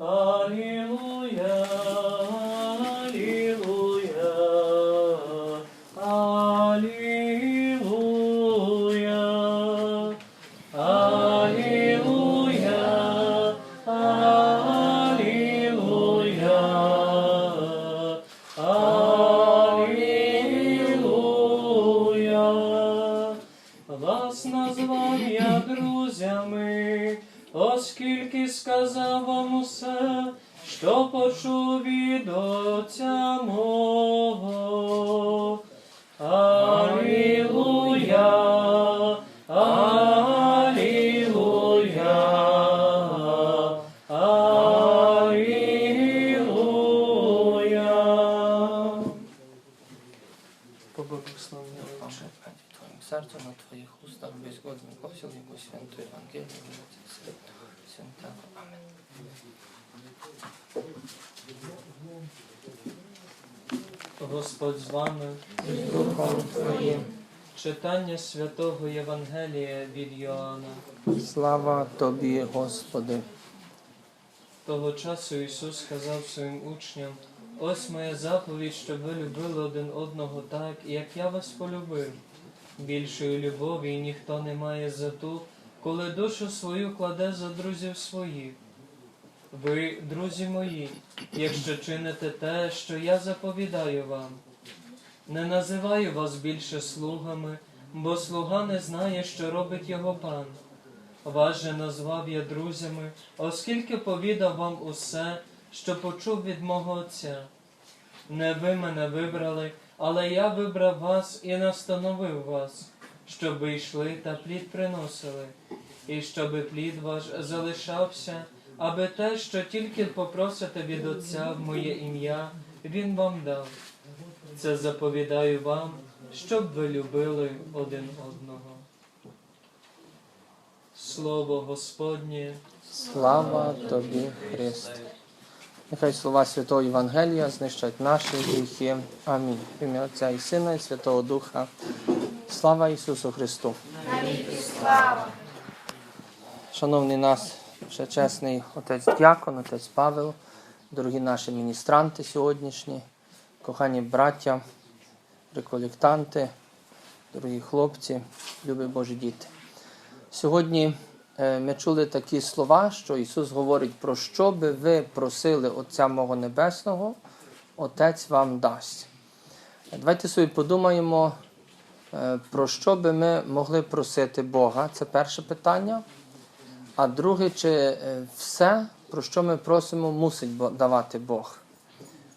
Alleluia. Читання святого Євангелія від Йоанна. Слава Тобі, Господи. Того часу Ісус сказав своїм учням: Ось моя заповідь, щоб ви любили один одного так, як я вас полюбив. Більшої любові ніхто не має за ту, коли душу свою кладе за друзів своїх. Ви, друзі мої, якщо чините те, що я заповідаю вам. Не називаю вас більше слугами, бо слуга не знає, що робить його пан. Вас же назвав я друзями, оскільки повідав вам усе, що почув від мого Отця. Не ви мене вибрали, але я вибрав вас і настановив вас, щоб йшли та плід приносили, і щоб плід ваш залишався, аби те, що тільки попросите від Отця в моє ім'я, Він вам дав. Це заповідаю вам, щоб ви любили один одного. Слово Господнє. Слава Тобі, Христе. Нехай слова Святого Євангелія знищать наші гріхи. Амінь. В ім'я Отця і Сина, і Святого Духа. Слава Ісусу Христу. Шановний нас, ще чесний отець Дякон, отець Павел, дорогі наші міністранти сьогоднішні, кохані браття, реколектанти, дорогі хлопці, любі Божі діти. Сьогодні е, ми чули такі слова, що Ісус говорить, про що би ви просили Отця Мого Небесного, Отець вам дасть. Давайте собі подумаємо, е, про що би ми могли просити Бога. Це перше питання. А друге, чи е, все, про що ми просимо, мусить давати Бог.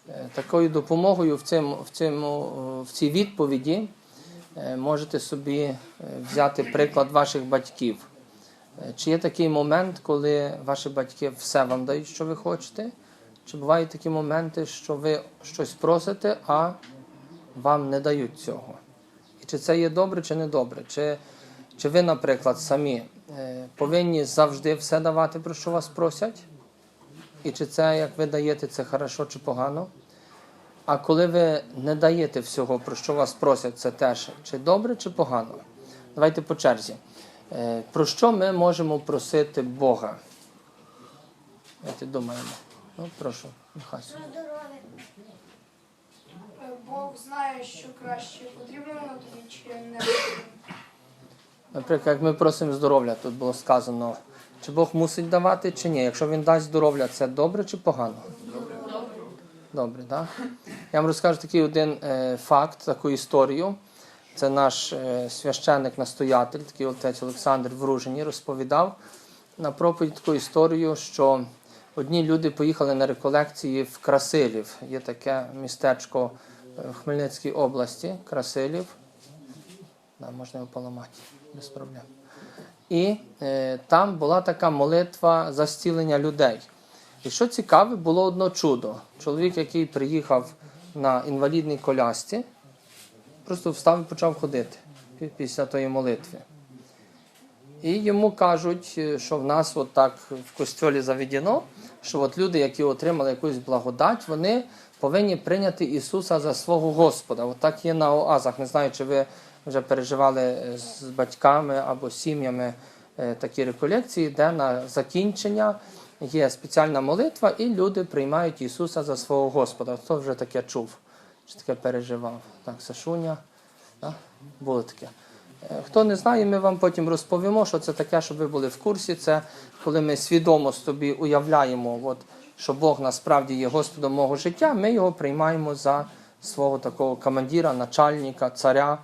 Е, Такою допомогою в, цьому, в, цьому, е, в цій відповіді е, можете собі взяти приклад ваших батьків. Чи є такий момент, коли ваші батьки все вам дають, що ви хочете? Чи бувають такі моменти, що ви щось просите, а вам не дають цього? І чи це є добре, чи не добре? Чи, чи ви, наприклад, самі повинні завжди все давати, про що вас просять? І чи це, як ви даєте, це хорошо чи погано? А коли ви не даєте всього, про що вас просять, це теж чи добре, чи погано? Давайте по черзі. Е, Про що ми можемо просити Бога? Давайте думаємо. Ну, прошу, Михасю. Бог знає, що краще потрібно воно тобі чи не потрібно. Наприклад, як ми просимо здоров'я, тут було сказано, чи Бог мусить давати, чи ні. Якщо він дасть здоров'я, це добре чи погано? Добре. Добре, так? Я вам розкажу такий один е, факт, таку історію. Це наш е, священник-настоятель, такий отець Олександр в Ружині, розповідав на проповідь таку історію, що одні люди поїхали на реколекції в Красилів. Є таке містечко е, в Хмельницькій області, Красилів. Да, можна його поламати без проблем. І е, там була така молитва за зцілення людей. І що цікаве, було одно чудо. Чоловік, який приїхав на інвалідній колясці, просто встав і почав ходити після тої молитви. І йому кажуть, е, що в нас от так в костьолі заведено, що от люди, які отримали якусь благодать, вони повинні прийняти Ісуса за свого Господа. От є на оазах. Не знаю, чи ви вже переживали е, з батьками або сім'ями е, такі реколекції, де на закінчення є спеціальна молитва, і люди приймають Ісуса за свого Господа. Хто вже таке чув, чи таке переживав? Так, Сашуня, так? було таке. Е, Хто не знає, ми вам потім розповімо, що це таке, щоб ви були в курсі. Це коли ми свідомо собі уявляємо, от, що Бог насправді є Господом мого життя, ми його приймаємо за свого такого командира, начальника, царя.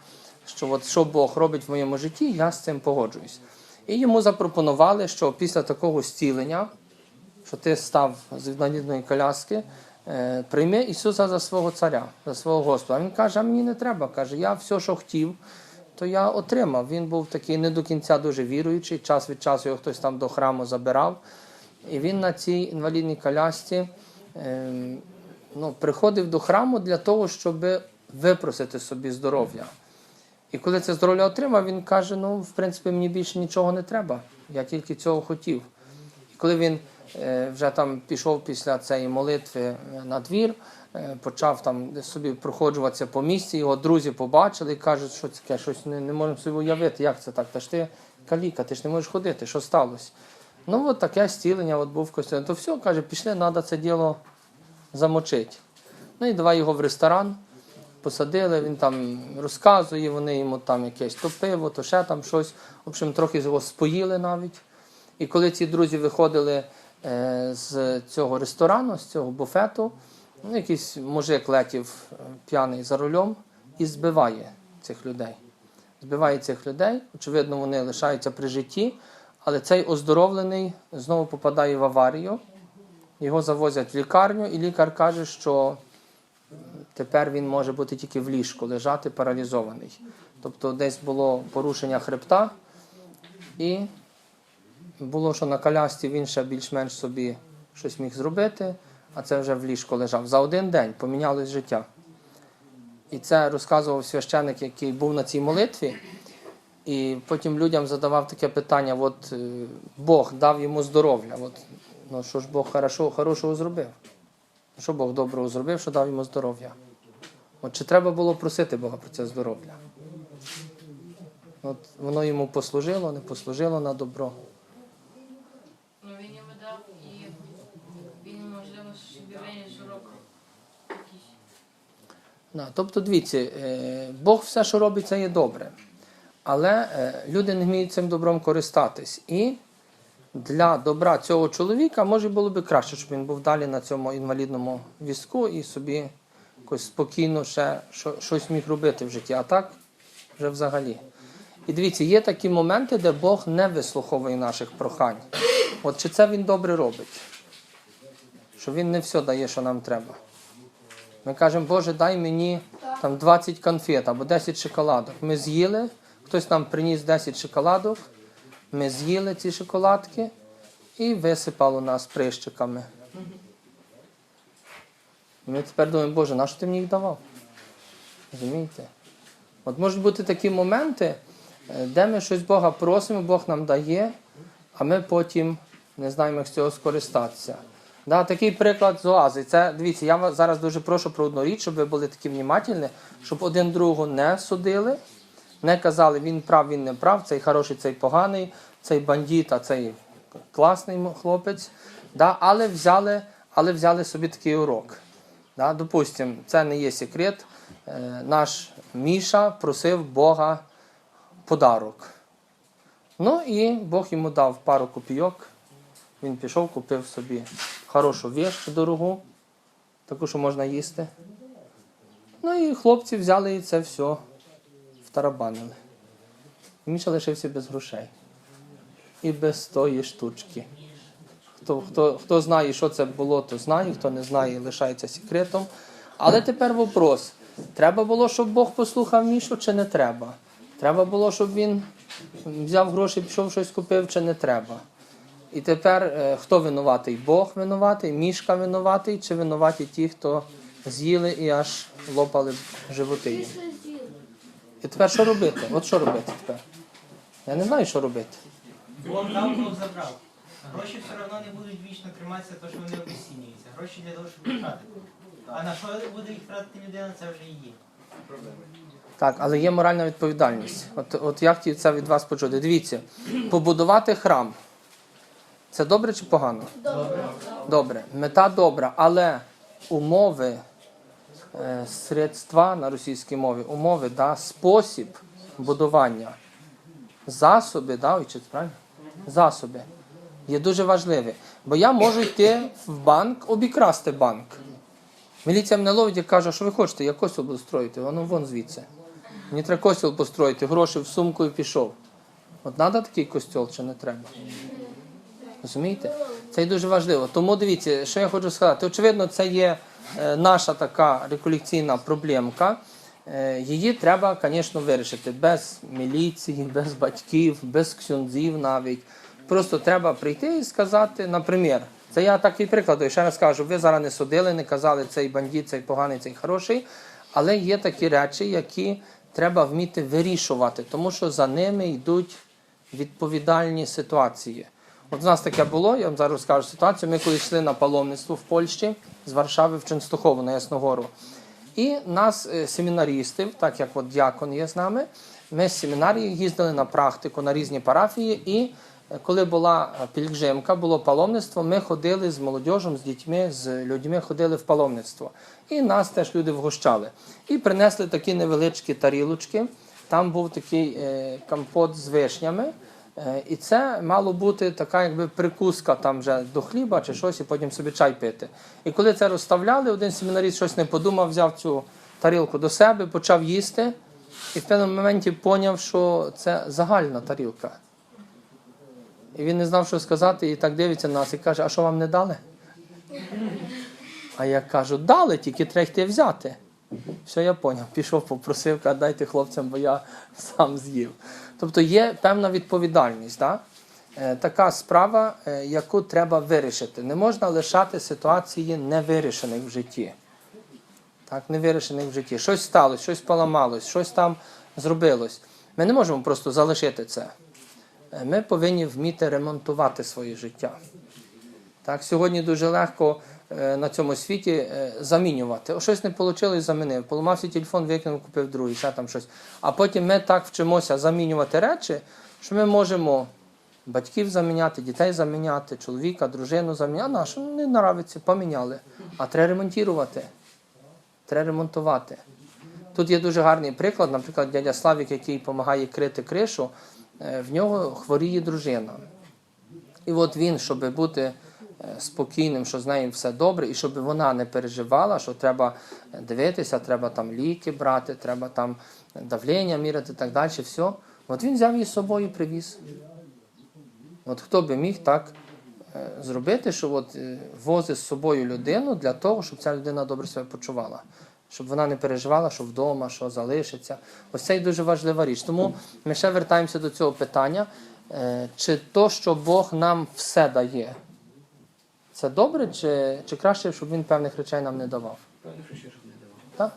Що от що Бог робить в моєму житті, я з цим погоджуюсь. І йому запропонували, що після такого зцілення, що ти став з інвалідної коляски, е, прийми Ісуса за свого царя, за свого Господа. Він каже, а мені не треба. Каже, я все, що хотів, то я отримав. Він був такий не до кінця дуже віруючий, час від часу його хтось там до храму забирав. І він на цій інвалідній колясці е, ну, приходив до храму для того, щоб випросити собі здоров'я. І коли це здоров'я отримав, він каже: ну, в принципі, мені більше нічого не треба. Я тільки цього хотів. І коли він е, вже там пішов після цієї молитви е, на двір, е, почав там собі проходжуватися по місці, його друзі побачили і кажуть, що таке, щось не, не можемо собі уявити, як це так. Та ж ти каліка, ти ж не можеш ходити, що сталося? Ну, от таке зцілення от був в. То все, каже, пішли, треба це діло замочити. Ну і давай його в ресторан посадили, він там розказує, вони йому там якесь то пиво, то ще там щось. В общем, трохи його споїли навіть. І коли ці друзі виходили е, з цього ресторану, з цього буфету, ну, якийсь мужик летів е, п'яний за рулем і збиває цих людей. Збиває цих людей, очевидно, вони лишаються при житті, але цей оздоровлений знову попадає в аварію. Його завозять в лікарню, і лікар каже, що тепер він може бути тільки в ліжку, лежати паралізований. Тобто десь було порушення хребта, і було, що на колясці він ще більш-менш собі щось міг зробити, а це вже в ліжку лежав. За один день помінялось життя. І це розказував священик, який був на цій молитві. І потім людям задавав таке питання: от е, Бог дав йому здоров'я. От, ну що ж Бог хорошо, хорошого зробив? Що Бог доброго зробив, що дав йому здоров'я? От чи треба було просити Бога про це здоров'я? От воно йому послужило, не послужило на добро. Ну він йому дав і він, можливо, собі виніс якийсь. Тобто, дивіться, е, Бог все, що робить, це є добре. Але е, люди не вміють цим добром користатись. І для добра цього чоловіка може було б краще, щоб він був далі на цьому інвалідному візку і собі якось спокійно ще щось міг робити в житті. А так вже взагалі. І дивіться, є такі моменти, де Бог не вислуховує наших прохань. От чи це він добре робить? Що він не все дає, що нам треба. Ми кажемо, Боже, дай мені там 20 конфет або 10 шоколадок. Ми з'їли, хтось нам приніс 10 шоколадок, ми з'їли ці шоколадки і висипало нас прищиками. І ми тепер думаємо, Боже, на що ти мені їх давав? Розумієте? От можуть бути такі моменти, е, де ми щось Бога просимо, Бог нам дає, а ми потім не знаємо, як з цього скористатися. Да, такий приклад з оази. Це дивіться, я вас зараз дуже прошу про одну річ, щоб ви були такі внімательні, щоб один другого не судили, не казали, він прав, він не прав, цей хороший, цей поганий, цей бандит, а цей класний хлопець. Да, але, взяли, але взяли собі такий урок. Да, допустимо, це не є секрет. Е, наш Міша просив Бога подарок. Ну і Бог йому дав пару копійок. Він пішов, купив собі хорошу вещь дорогу, таку, що можна їсти. Ну і хлопці взяли і це все втарабанили. Міша лишився без грошей. І без тої штучки. Хто, хто, хто знає, що це було, то знає, хто не знає, лишається секретом. Але тепер вопрос: треба було, щоб Бог послухав Мішу, чи не треба? Треба було, щоб він взяв гроші, пішов щось купив, чи не треба? І тепер е, хто винуватий? Бог винуватий, мішка винуватий, чи винуваті ті, хто з'їли і аж лопали животи їм? І тепер що робити? От що робити тепер? Я не знаю, що робити. Бог дав, Бог забрав. Гроші все одно не будуть вічно триматися, тому що вони обесцінюються. Гроші для того, щоб втратити. А на що буде їх втратити людина, це вже і є. Проблема. Так, але є моральна відповідальність. От, от я хотів це від вас почути. Дивіться, побудувати храм. Це добре чи погано? Добре. Добре. Мета добра, але умови, средства на російській мові, умови, да, спосіб будування, засоби, да, правильно? Засоби є дуже важливі. Бо я можу йти в банк, обікрасти банк. Міліція мене ловить і каже, що ви хочете, я костюм буду строїти, воно вон звідси. Мені треба костюм построїти, гроші в сумку і пішов. От треба такий костюл чи не треба? Розумієте? Це дуже важливо. Тому дивіться, що я хочу сказати. Очевидно, це є е, наша така реколекційна проблемка. Е, Її треба, звісно, вирішити без міліції, без батьків, без ксюндзів навіть. Просто треба прийти і сказати, наприклад, це я такий приклад, і ще раз кажу, ви зараз не судили, не казали, цей бандит, цей поганий, цей хороший. Але є такі речі, які треба вміти вирішувати, тому що за ними йдуть відповідальні ситуації. От у нас таке було, я вам зараз розкажу ситуацію. Ми коли йшли на паломництво в Польщі з Варшави в Ченстохову на Ясногору. І нас, е, семінарістів, так як от дякон є з нами, ми з семінарії їздили на практику на різні парафії. І е, коли була е, пільгжимка, було паломництво, ми ходили з молодіжем, з дітьми, з людьми ходили в паломництво. І нас теж люди вгощали. І принесли такі невеличкі тарілочки. Там був такий компот з вишнями. Е, І це мало бути така якби прикуска там вже до хліба чи щось, і потім собі чай пити. І коли це розставляли, один семінаріст щось не подумав, взяв цю тарілку до себе, почав їсти, і в певному моменті поняв, що це загальна тарілка. І він не знав, що сказати, і так дивиться на нас і каже: А що вам не дали? А я кажу, дали, тільки треба йти взяти. Все, я поняв. Пішов, попросив, каже, дайте хлопцям, бо я сам з'їв. Тобто є певна відповідальність. Да? Е, Така справа, е, яку треба вирішити. Не можна лишати ситуації невирішених в житті. Так, невирішених в житті. Щось сталося, щось поламалось, щось там зробилось. Ми не можемо просто залишити це. Е, Ми повинні вміти ремонтувати своє життя. Так, сьогодні дуже легко на цьому світі е, замінювати. Щось не вийшло, замінив. Поламався телефон, викинув, купив другий, ще там щось. А потім ми так вчимося замінювати речі, що ми можемо батьків заміняти, дітей заміняти, чоловіка, дружину заміняти. А нашу не нравиться, поміняли. А треба ремонтувати. Треба ремонтувати. Тут є дуже гарний приклад, наприклад, дядя Славік, який допомагає крити кришу, е, в нього хворіє дружина. І от він, щоб бути е, спокійним, що з нею все добре, і щоб вона не переживала, що треба дивитися, треба там ліки брати, треба там давлення міряти і так далі. Все. От він взяв її з собою і привіз. От хто би міг так е, зробити, що от е, возить з собою людину для того, щоб ця людина добре себе почувала. Щоб вона не переживала, що вдома, що залишиться. Ось це і дуже важлива річ. Тому ми ще вертаємося до цього питання. Е, Чи то, що Бог нам все дає, це добре, чи, чи краще, щоб він певних речей нам не давав? Так?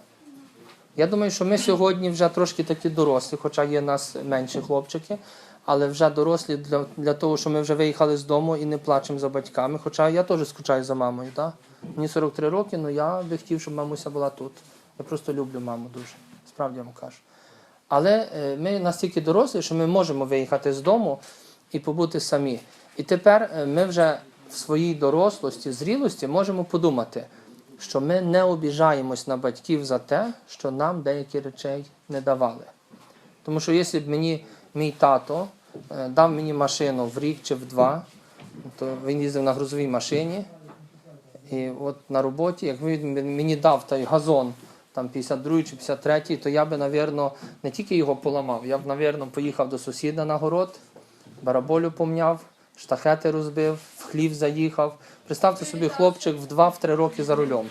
Я думаю, що ми сьогодні вже трошки такі дорослі, хоча є нас менші хлопчики, але вже дорослі для, для того, що ми вже виїхали з дому і не плачемо за батьками. Хоча я теж скучаю за мамою. Так? Мені 43 роки, але я би хотів, щоб мамуся була тут. Я просто люблю маму дуже. Справді вам кажу. Але е, ми настільки дорослі, що ми можемо виїхати з дому і побути самі. І тепер е, ми вже в своїй дорослості, зрілості можемо подумати, що ми не обіжаємось на батьків за те, що нам деякі речей не давали. Тому що якщо б мені мій тато е, дав мені машину в рік чи в два, то він їздив на грузовій машині. І от на роботі, як він мені дав той газон, там 52 чи 53, то я би, напевно, не тільки його поламав, я б, напевно, поїхав до сусіда на город, бараболю помняв, штахети розбив, в хлів заїхав. Представте собі, хлопчик в 2-3 роки за рулем.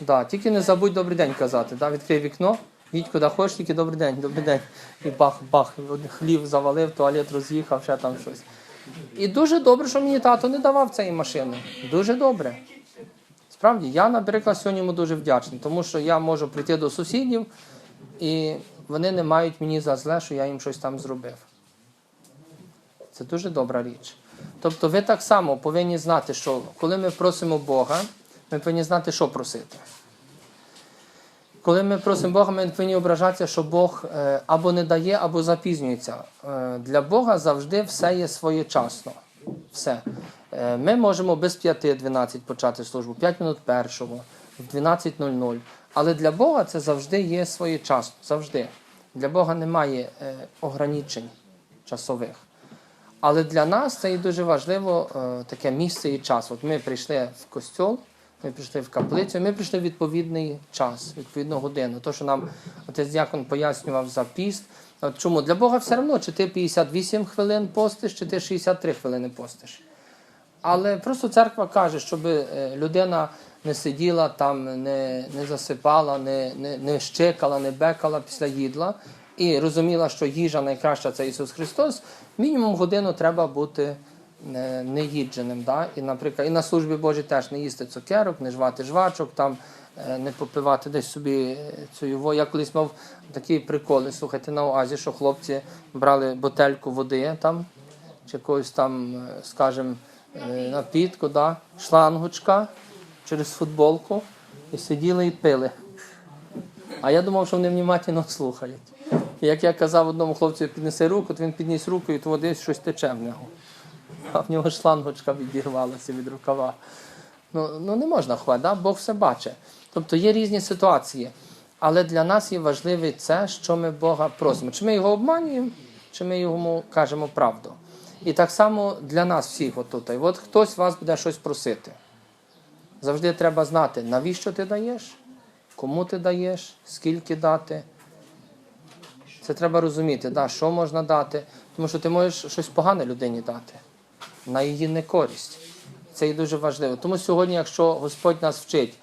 Да, тільки не забудь добрий день казати. Да, відкрий вікно, їдь куди хочеш, тільки добрий день, добрий день. І бах-бах, хлів завалив, туалет роз'їхав, ще там щось. І дуже добре, що мені тато не давав цієї машини. Дуже добре. Справді, я, наприклад, сьогодні йому дуже вдячний, тому що я можу прийти до сусідів, і вони не мають мені за зле, що я їм щось там зробив. Це дуже добра річ. Тобто ви так само повинні знати, що коли ми просимо Бога, ми повинні знати, що просити. Коли ми просимо Бога, ми повинні ображатися, що Бог е, або не дає, або запізнюється. Е, Для Бога завжди все є своєчасно. Все. Е, Ми можемо без 5.12 почати службу, 5 минут першого, в 12.00. Але для Бога це завжди є своєчасно. Завжди. Для Бога немає ограничень часових. Але для нас це і дуже важливо е, таке місце і час. От ми прийшли в костьол, ми прийшли в каплицю, ми прийшли в відповідний час, відповідну годину. То, що нам отець дякон пояснював за піст. От чому? Для Бога все одно, чи ти 58 хвилин постиш, чи ти 63 хвилини постиш. Але просто церква каже, щоб е, людина не сиділа там, не, не засипала, не, не, не щекала, не бекала після їдла і розуміла, що їжа найкраща це Ісус Христос, мінімум годину треба бути не, не. Да? І, наприклад, і на службі Божій теж не їсти цукерок, не жвати жвачок, там, е, не попивати десь собі е, цю його. Я колись мав такі приколи, слухайте, на оазі, що хлопці брали бутельку води там, чи якогось там, е, скажімо, е, напітку, да? шлангочка через футболку і сиділи і пили. А я думав, що вони внимательно слухають. І як я казав одному хлопцю, піднеси руку, то він підніс руку, і то десь щось тече в нього. А в нього шлангочка відірвалася від рукава. Ну, ну не можна хвати, да? Бог все бачить. Тобто є різні ситуації. Але для нас є важливе це, що ми Бога просимо. Чи ми його обманюємо, чи ми йому кажемо правду. І так само для нас всіх отут. От хтось вас буде щось просити. Завжди треба знати, навіщо ти даєш, кому ти даєш, скільки дати. Це треба розуміти, да, що можна дати. Тому що ти можеш щось погане людині дати, на її некористь. Це і дуже важливо. Тому сьогодні, якщо Господь нас вчить,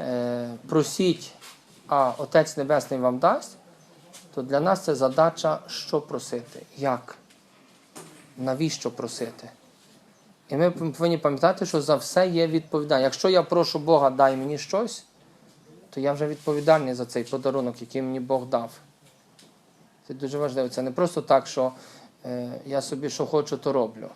е, просіть, а Отець Небесний вам дасть, то для нас це задача, що просити, як, навіщо просити. І ми повинні пам'ятати, що за все є відповідальність. Якщо я прошу Бога, дай мені щось, то я вже відповідальний за цей подарунок, який мені Бог дав. Це дуже важливо. Це не просто так, що е, я собі що хочу, то роблю.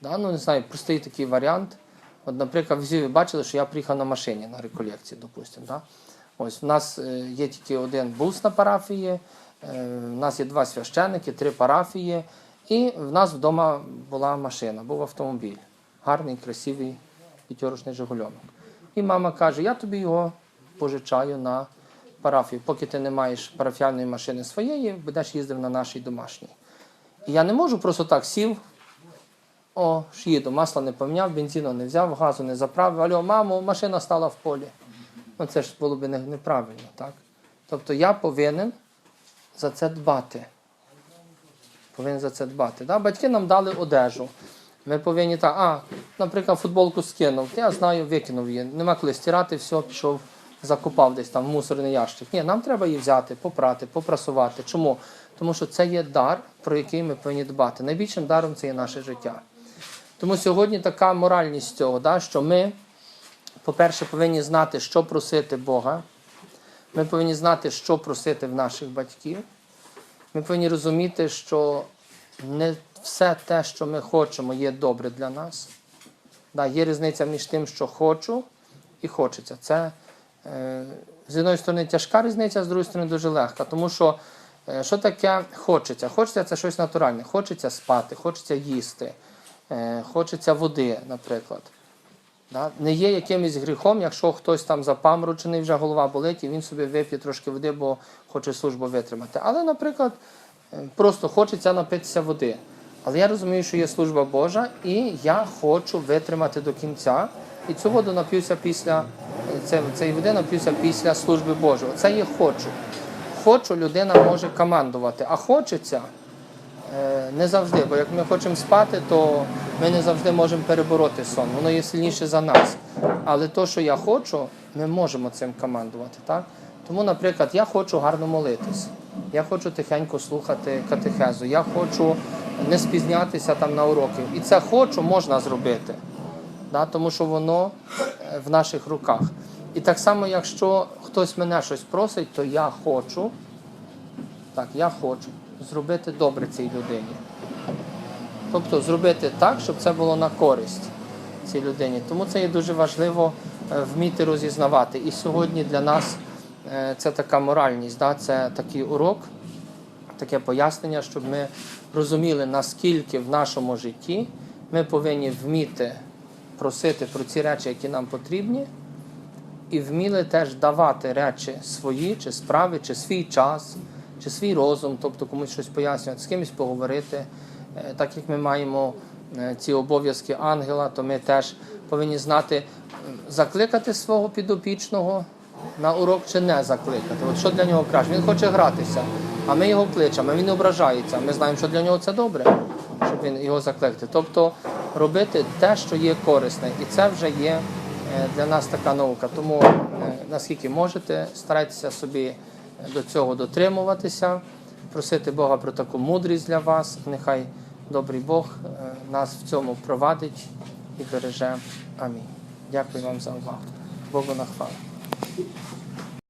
Да? Ну, не знаю, простий такий варіант. От, наприклад, всі ви бачили, що я приїхав на машині на реколекції, допустимо. Да? Ось у нас е, є тільки один бус на парафії, е, в нас є два священники, три парафії, і в нас вдома була машина, був автомобіль. Гарний, красивий п'ятьоручний Жигульонок. І мама каже: я тобі його пожичаю на парафію. Поки ти не маєш парафіальної машини своєї, будеш їздив на нашій домашній. І я не можу просто так сів. О, ж їду, масла не поміняв, бензину не взяв, газу не заправив. Алло, мамо, машина стала в полі. Ну це ж було б неправильно, так? Тобто я повинен за це дбати. Повинен за це дбати. Да? Батьки нам дали одежу. Ми повинні так, а, наприклад, футболку скинув, я знаю, викинув її. Нема коли стирати, все, пішов, закопав десь там в мусорний ящик. Ні, нам треба її взяти, попрати, попрасувати. Чому? Тому що це є дар, про який ми повинні дбати. Найбільшим даром це є наше життя. Тому сьогодні така моральність цього, да, що ми, по-перше, повинні знати, що просити Бога. Ми повинні знати, що просити в наших батьків. Ми повинні розуміти, що не все те, що ми хочемо, є добре для нас. Да, є різниця між тим, що хочу і хочеться. Це з однієї сторони тяжка різниця, з другої сторони дуже легка. Тому що е, що таке хочеться? Хочеться це щось натуральне. Хочеться спати, хочеться їсти, е, хочеться води, наприклад. Не є якимось гріхом, якщо хтось там запаморочений, вже голова болить, і він собі вип'є трошки води, бо хоче службу витримати. Але, наприклад, е, просто хочеться напитися води. Але я розумію, що є служба Божа, і я хочу витримати до кінця. І цю воду нап'юся після це, цієї води нап'юся після служби Божої. Це є хочу. Хочу, людина може командувати, а хочеться е, не завжди. Бо як ми хочемо спати, то ми не завжди можемо перебороти сон. Воно є сильніше за нас. Але то, що я хочу, ми можемо цим командувати. Так? Тому, наприклад, я хочу гарно молитись. Я хочу тихенько слухати катехезу. Я хочу не спізнятися там на уроки. І це хочу можна зробити. Да? Тому що воно е, в наших руках. І так само, якщо хтось мене щось просить, то я хочу, так, я хочу зробити добре цій людині. Тобто зробити так, щоб це було на користь цій людині. Тому це є дуже важливо е, вміти розізнавати. І сьогодні для нас е, це така моральність, да? це такий урок, таке пояснення, щоб ми розуміли, наскільки в нашому житті Ми повинні вміти просити про ці речі, які нам потрібні, і вміли теж давати речі свої, чи справи, чи свій час, чи свій розум, тобто комусь щось пояснювати, з кимось поговорити. Е, Так як ми маємо е, ці обов'язки ангела, то ми теж повинні знати, закликати свого підопічного на урок чи не закликати. От що для нього краще? Він хоче гратися, а ми його кличемо, він ображається. Ми знаємо, що для нього це добре, щоб він його закликати. Тобто робити те, що є корисне, і це вже є е, для нас така наука. Тому е, наскільки можете, старайтеся собі до цього дотримуватися, просити Бога про таку мудрість для вас. Нехай добрий Бог е, нас в цьому провадить і береже. Амінь. Дякую вам за увагу. Богу на хвалу.